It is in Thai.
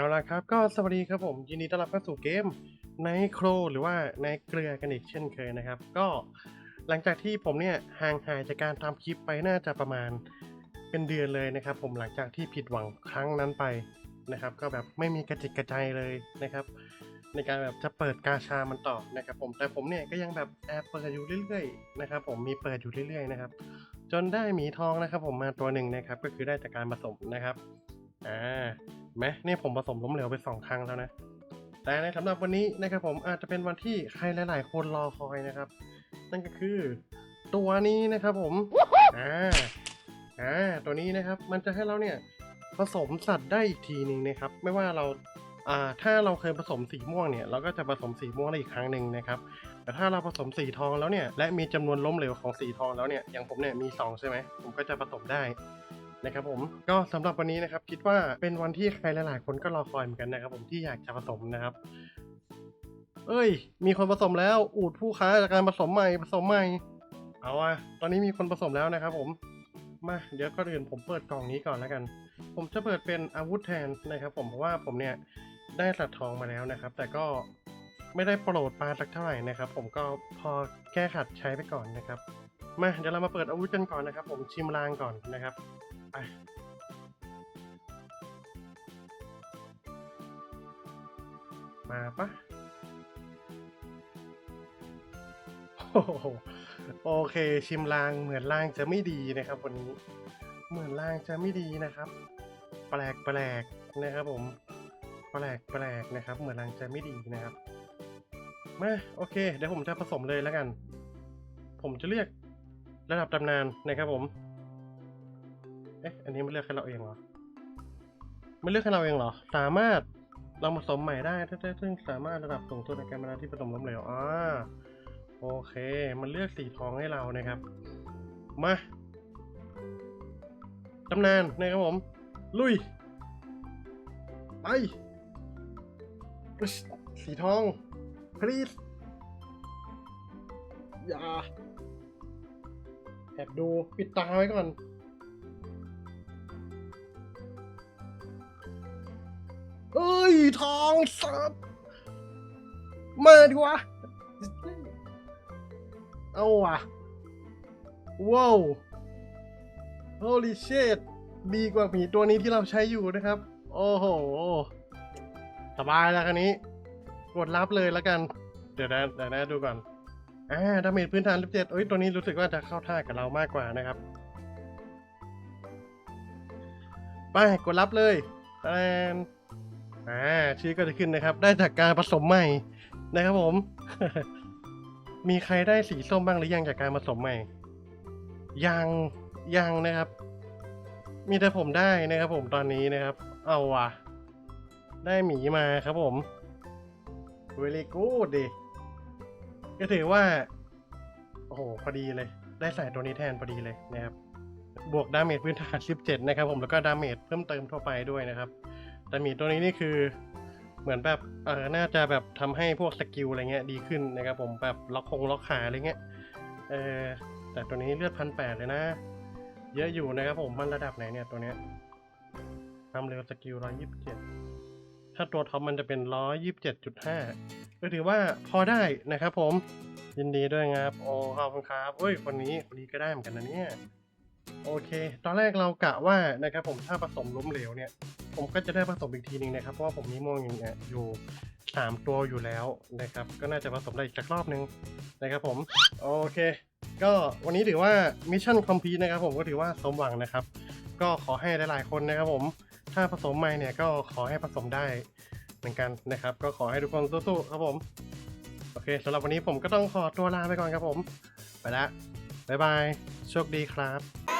เอาละครับ ก็สวัสดีครับผมยินดีต้อนรับเข้าสู่เกมในโครหรือว่าในเกลือกันอีกเช่นเคยนะครับ ก็หลังจากที่ผมเนี่ยห่างหายจากการทำคลิปไปน่าจะประมาณเป็นเดือนเลยนะครับ ผมหลังจากที่ผิดหวังครั้งนั้นไปนะครับ ก็แบบไม่มีกระจิกกระใจเลยนะครับ ในการแบบจะเปิดกาชามันต่อนะครับ ผมแต่ผมเนี่ยก็ยังแบบแอบเปิดอยู่เรื่อยๆนะครับ ผมมีเปิดอยู่เรื่อยๆนะครับ จนได้หมีทองนะครับ ผมมาตัวหนึ่งนะครับ ก็คือได้จากการผสมนะครับอ่า ไหมนี่ผมผสมล้มเหลวไปสองครั้งแล้วนะ แต่ในสำหรับวันนี้นะครับผมอาจจะเป็นวันที่ใครหลาย ๆ คนรอคอยนะครับ นั่นก็คือตัวนี้นะครับผม อ่า อ่า ตัวนี้นะครับ มันจะให้เราเนี่ยผสมสัตว์ได้อีกทีหนึ่งนะครับ ไม่ว่าเรา อ่า ถ้าเราเคยผสมสีม่วงเนี่ย เราก็จะผสมสีม่วงได้อีกครั้งหนึ่งนะครับ แต่ถ้าเราผสมสีทองแล้วเนี่ย และมีจำนวนล้มเหลวของสีทองแล้วเนี่ย อย่างผมเนี่ยมีสองใช่ไหมผมก็จะผสมได้ นะครับผมก็สำหรับวันนี้นะครับคิดว่าเป็นวันที่ใครหลาย ๆ คนก็รอคอยเหมือนกันนะครับ ผมที่อยากจะผสมนะครับ เอ้ย มีคนผสมแล้ว อูดผู้ค้าจากการผสมใหม่ผสมใหม่ เอาอะตอนนี้มีคนผสมแล้วนะครับ ผมมาเดี๋ยวก่อนอื่นผมเปิดกล่องนี้ก่อนแล้วกัน ผมจะเปิดเป็นอาวุธแทนนะครับ ผมเพราะว่าผมเนี่ยได้สัตว์ทองมาแล้วนะครับ แต่ก็ไม่ได้โปรดปลาสักเท่าไหร่นะครับ ผมก็พอแก้ขัดใช้ไปก่อนนะครับ มาเดี๋ยวเรามาเปิดอาวุธกันก่อนนะครับ ผมชิมลางก่อนนะครับ ไปมาปะโอ้โหโอเคชิมลางเหมือนลางจะไม่ดีนะครับ วันนี้เหมือนลางจะไม่ดีนะครับ แปลกแปลกนะครับ ผม แปลกแปลกนะครับ เหมือนลางจะไม่ดีนะครับมาโอเค เดี๋ยวผมจะผสมเลยแล้วกัน ผมจะเรียกระดับตำนานนะครับผม เอ๊ะ อันนี้มันเลือกให้เราเองเหรอ มันเลือกให้เราเองเหรอ สามารถเราผสมใหม่ได้ถ้าซึ่งสามารถระดับสูงสุดในการเวลาที่ผสมล้มเหลวอ่าโอเค มันเลือกสีทองให้เรานะครับ มาตำนานนะครับผม ลุย ไป สีทอง please อย่าแอบดู ปิดตาไว้ก่อน เอ้ยทองสับมาดีกว่าเอาว่ะว้าว holy shit ดีกว่าหมีตัวนี้ที่เราใช้อยู่นะครับ โอ้โห สบายแล้วคันนี้ กดรับเลยแล้วกัน เดี๋ยวนะเดี๋ยวนะดูก่อนอ่าดาเมจพื้นฐาน17เอ้ย ตัวนี้รู้สึกว่าจะเข้าท่ากับเรามากกว่านะครับ ไป กดรับเลยแตน อ่าชื่อก็จะขึ้นนะครับ ได้จากการผสมใหม่นะครับผม มีใครได้สีส้มบ้างหรือยังจากการผสมใหม่ ยังยังนะครับ มีแต่ผมได้นะครับผมตอนนี้นะครับ เอาว่ะ ได้หมีมาครับผม really good ดิก็ถือว่า โอ้โห พอดีเลย ได้ใส่ตัวนี้แทนพอดีเลยนะครับ บวกดาเมจพื้นฐาน 17 นะครับผม แล้วก็ดาเมจเพิ่มเติมทั่วไปด้วยนะครับ แต่หมีตัวนี้นี่คือเหมือนแบบเออน่าจะแบบทำให้พวกสกิลอะไรเงี้ยดีขึ้นนะครับผมแบบล็อกคงล็อกขาอะไรเงี้ยเออแต่ตัวนี้เลือดพันแปดเลยนะ เยอะอยู่นะครับผมมันระดับไหนเนี่ยตัวเนี้ยทำเร็วสกิลร้อยยี่สิบเจ็ดถ้าตัวท็อปมันจะเป็นร้อยยี่สิบเจ็ดจุดห้าก็ถือว่าพอได้นะครับผมยินดีด้วยครับโอ้ขอบคุณครับเอ้ยคนนี้คนนี้ก็ได้เหมือนกันนะเนี่ยโอเค ตอนแรกเรากะว่านะครับผมถ้าผสมล้มเหลวเนี่ย ผมก็จะได้ผสมอีกทีหนึงนะครับ เพราะว่าผมมีม่วงอยู่เนี่ยอยู่สามตัวอยู่แล้วนะครับ ก็น่าจะผสมได้อีกสักรอบนึงนะครับผมโอเค ก็วันนี้ถือว่ามิชชั่นคอมพลีทนะครับผมก็ถือว่าสมหวังนะครับ ก็ขอให้หลายๆคนนะครับผมถ้าผสมใหม่เนี่ยก็ขอให้ผสมได้เหมือนกันนะครับ ก็ขอให้ทุกคนสู้ๆครับผม โอเคสำหรับวันนี้ผมก็ต้องขอตัวลาไปก่อนครับผม ไปละบ๊ายบาย โชคดีครับ